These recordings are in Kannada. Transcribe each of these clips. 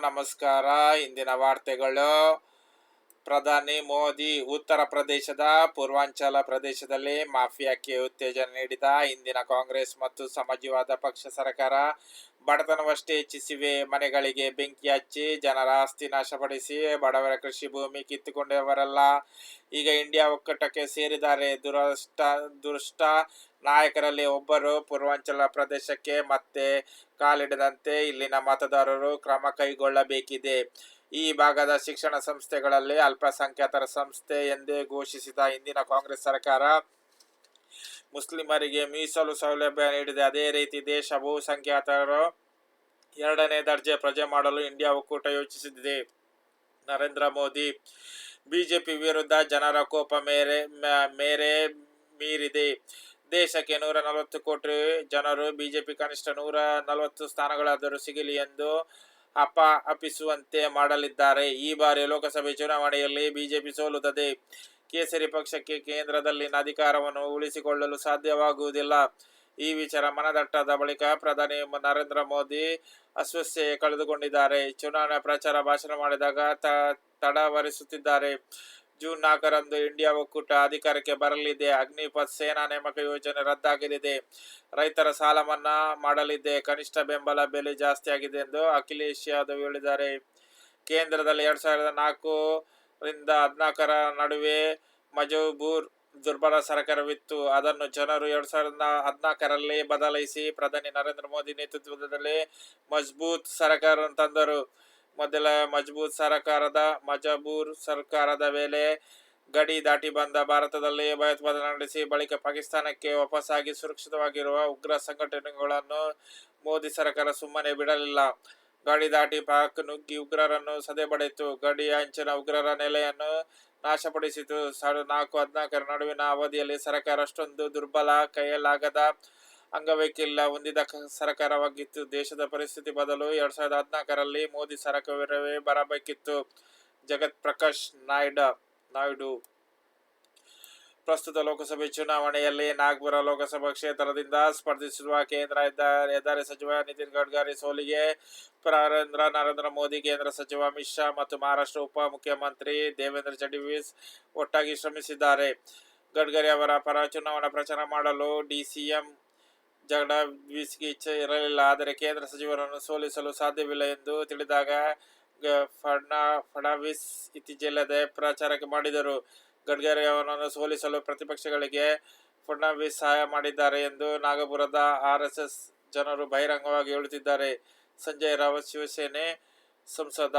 ನಮಸ್ಕಾರ. ಇಂದಿನ ವಾರ್ತೆಗಳು ಪ್ರಧಾನಿ ಮೋದಿ ಉತ್ತರ ಪ್ರದೇಶದ ಪೂರ್ವಾಂಚಲ ಪ್ರದೇಶದಲ್ಲಿ ಮಾಫಿಯಾಕ್ಕೆ ಉತ್ತೇಜನ ನೀಡಿದ ಇಂದಿನ ಕಾಂಗ್ರೆಸ್ ಮತ್ತು ಸಮಾಜವಾದ ಪಕ್ಷ ಸರ್ಕಾರ, ಬಡತನವಷ್ಟೇ ಹೆಚ್ಚಿಸಿವೆ. ಮನೆಗಳಿಗೆ ಬೆಂಕಿ ಹಚ್ಚಿ ಜನರ ಆಸ್ತಿ ನಾಶಪಡಿಸಿ ಬಡವರ ಕೃಷಿ ಭೂಮಿ ಕಿತ್ತುಕೊಂಡವರೆಲ್ಲ. ಈಗ ಇಂಡಿಯಾ ಒಕ್ಕೂಟಕ್ಕೆ ಸೇರಿದ್ದಾರೆ. ದುರಷ್ಟ ದುಷ್ಟ ನಾಯಕರಲ್ಲಿ ಒಬ್ಬರು ಪೂರ್ವಾಂಚಲ ಪ್ರದೇಶಕ್ಕೆ ಮತ್ತೆ ಕಾಲಿಡದಂತೆ ಇಲ್ಲಿನ ಮತದಾರರು ಕ್ರಮ ಕೈಗೊಳ್ಳಬೇಕಿದೆ. ಈ ಭಾಗದ ಶಿಕ್ಷಣ ಸಂಸ್ಥೆಗಳಲ್ಲಿ ಅಲ್ಪಸಂಖ್ಯಾತರ ಸಂಸ್ಥೆ ಎಂದೇ ಘೋಷಿಸಿದ ಹಿಂದಿನ ಕಾಂಗ್ರೆಸ್ ಸರ್ಕಾರ, ಮುಸ್ಲಿಮರಿಗೆ ಮೀಸಲು ಸೌಲಭ್ಯ ನೀಡಿದೆ. ಅದೇ ರೀತಿ ದೇಶ ಬಹುಸಂಖ್ಯಾತರು ಎರಡನೇ ದರ್ಜೆ ಪ್ರಜೆ ಮಾಡಲು ಇಂಡಿಯಾ ಒಕ್ಕೂಟ ಯೋಚಿಸಿದೆ. ನರೇಂದ್ರ ಮೋದಿ, ಬಿಜೆಪಿ ವಿರುದ್ಧ ಜನರ ಕೋಪ ಮೇರೆ ಮೇರೆ ಮೀರಿದೆ. ದೇಶಕ್ಕೆ ನೂರ ನಲವತ್ತು ಕೋಟಿ ಜನರು, ಬಿಜೆಪಿ ಕನಿಷ್ಠ ನೂರ ನಲವತ್ತು ಸ್ಥಾನಗಳಾದರೂ ಸಿಗಲಿ ಎಂದು ಅಪ ಅಪಿಸುವಂತೆ ಮಾಡಲಿದ್ದಾರೆ. ಈ ಬಾರಿ ಲೋಕಸಭೆ ಚುನಾವಣೆಯಲ್ಲಿ ಬಿಜೆಪಿ ಸೋಲುತ್ತದೆ. ಕೇಸರಿ ಪಕ್ಷಕ್ಕೆ ಕೇಂದ್ರದಲ್ಲಿನ ಅಧಿಕಾರವನ್ನು ಉಳಿಸಿಕೊಳ್ಳಲು ಸಾಧ್ಯವಾಗುವುದಿಲ್ಲ. ಈ ವಿಚಾರ ಮನದಟ್ಟಾದ ಬಳಿಕ ಪ್ರಧಾನಿ ನರೇಂದ್ರ ಮೋದಿ ಅಸ್ವಸ್ಥೆ ಕಳೆದುಕೊಂಡಿದ್ದಾರೆ. ಚುನಾವಣಾ ಪ್ರಚಾರ ಭಾಷಣ ಮಾಡಿದಾಗ ತಡವರಿಸುತ್ತಿದ್ದಾರೆ. ಜೂನ್ ನಾಲ್ಕರಂದು ಇಂಡಿಯಾ ಒಕ್ಕೂಟ ಅಧಿಕಾರಕ್ಕೆ ಬರಲಿದೆ. ಅಗ್ನಿಪಥ್ ಸೇನಾ ನೇಮಕ ಯೋಜನೆ ರದ್ದಾಗಲಿದೆ. ರೈತರ ಸಾಲ ಮನ್ನಾ ಮಾಡಲಿದೆ. ಕನಿಷ್ಠ ಬೆಂಬಲ ಬೆಲೆ ಜಾಸ್ತಿ ಆಗಿದೆ ಎಂದು ಅಖಿಲೇಶ್ ಯಾದವ್ ಹೇಳಿದ್ದಾರೆ. ಕೇಂದ್ರದಲ್ಲಿ ಎರಡ್ ಸಾವಿರದ ನಾಲ್ಕು ರಿಂದ ಹದಿನಾಲ್ಕರ ನಡುವೆ ಮಜಬೂರ್ ದುರ್ಬಲ ಸರ್ಕಾರವಿತ್ತು. ಅದನ್ನು ಜನರು ಎರಡ್ ಸಾವಿರದ ಹದಿನಾಲ್ಕರಲ್ಲಿ ಬದಲಾಯಿಸಿ ಪ್ರಧಾನಿ ನರೇಂದ್ರ ಮೋದಿ ನೇತೃತ್ವದಲ್ಲಿ ಮಜಬೂತ್ ಸರ್ಕಾರ ತಂದರು. ಮೊದಲ ಮಜ್ಬೂತ್ ಸರಕಾರದ, ಮಜಬೂರ್ ಸರ್ಕಾರದ ವೇಳೆ ಗಡಿ ದಾಟಿ ಬಂದ ಭಾರತದಲ್ಲಿ ಭಯೋತ್ಪಾದನೆ ನಡೆಸಿ ಬಳಿಕ ಪಾಕಿಸ್ತಾನಕ್ಕೆ ವಾಪಸ್ಸಾಗಿ ಸುರಕ್ಷಿತವಾಗಿರುವ ಉಗ್ರ ಸಂಘಟನೆಗಳನ್ನು ಮೋದಿ ಸರ್ಕಾರ ಸುಮ್ಮನೆ ಬಿಡಲಿಲ್ಲ. ಗಡಿ ದಾಟಿ ಪಾಕ್ ನುಗ್ಗಿ ಉಗ್ರರನ್ನು ಸದೆಬಡಿತು ಗಡಿ ಅಂಚಿನ ಉಗ್ರರ ನೆಲೆಯನ್ನು ನಾಶಪಡಿಸಿತು. ಸಾವಿರದ ನಾಲ್ಕು ಹದಿನಾಲ್ಕರ ನಡುವಿನ ಅವಧಿಯಲ್ಲಿ ಸರ್ಕಾರ ಅಷ್ಟೊಂದು ದುರ್ಬಲ ಕೈಯಲ್ಲಾಗದ ಅಂಗವೈಕಲ್ಯ ಹೊಂದಿದ ಸರಕಾರವಾಗಿತ್ತು. ದೇಶದ ಪರಿಸ್ಥಿತಿ ಬದಲು ಎರಡ್ ಸಾವಿರದ ಹದಿನಾಲ್ಕರಲ್ಲಿ ಮೋದಿ ಸರ್ಕಾರವೇ ಬರಬೇಕಿತ್ತು. ಜಗತ್ ಪ್ರಕಾಶ್ ನಾಯ್ಡ ನಾಯ್ಡು. ಪ್ರಸ್ತುತ ಲೋಕಸಭೆ ಚುನಾವಣೆಯಲ್ಲಿ ನಾಗ್ಪುರ ಲೋಕಸಭಾ ಕ್ಷೇತ್ರದಿಂದ ಸ್ಪರ್ಧಿಸಿರುವ ಕೇಂದ್ರ ಹೆದ್ದಾರಿ ಸಚಿವ ನಿತಿನ್ ಗಡ್ಕರಿ ಸೋಲಿಗೆ ಪ್ರರೇಂದ್ರ ನರೇಂದ್ರ ಮೋದಿ, ಕೇಂದ್ರ ಸಚಿವ ಅಮಿತ್ ಶಾ ಮತ್ತು ಮಹಾರಾಷ್ಟ್ರ ಉಪ ಮುಖ್ಯಮಂತ್ರಿ ದೇವೇಂದ್ರ ಫಡ್ನವೀಸ್ ಒಟ್ಟಾಗಿ ಶ್ರಮಿಸಿದ್ದಾರೆ. ಗಡ್ಕರಿ ಅವರ ಪರ ಚುನಾವಣಾ ಪ್ರಚಾರ ಮಾಡಲು ಡಿಸಿಎಂ ಜಗಡೀಶ್ಗೆ ಇಚ್ಛೆ ಇರಲಿಲ್ಲ, ಆದರೆ ಕೇಂದ್ರ ಸಚಿವರನ್ನು ಸೋಲಿಸಲು ಸಾಧ್ಯವಿಲ್ಲ ಎಂದು ತಿಳಿದಾಗ ಫಡ್ನ ಇತ್ತೀಚಿಲ್ಲದೆ ಇತ್ತೀಚೆಲ್ಲದೆ ಪ್ರಚಾರಕ್ಕೆ ಮಾಡಿದರು. ಗಡ್ಕರಿ ಅವರನ್ನು ಸೋಲಿಸಲು ಪ್ರತಿಪಕ್ಷಗಳಿಗೆ ಫಡ್ನವೀಸ್ ಸಹಾಯ ಮಾಡಿದ್ದಾರೆ ಎಂದು ನಾಗಪುರದ ಆರ್ಎಸ್ಎಸ್ ಜನರು ಬಹಿರಂಗವಾಗಿ ಹೇಳುತ್ತಿದ್ದಾರೆ. ಸಂಜಯ್ ರಾವತ್, ಶಿವಸೇನೆ ಸಂಸದ.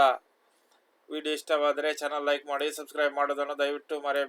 ವಿಡಿಯೋ ಇಷ್ಟವಾದರೆ ಚಾನಲ್ ಲೈಕ್ ಮಾಡಿ, ಸಬ್ಸ್ಕ್ರೈಬ್ ಮಾಡೋದನ್ನು ದಯವಿಟ್ಟು ಮರೆ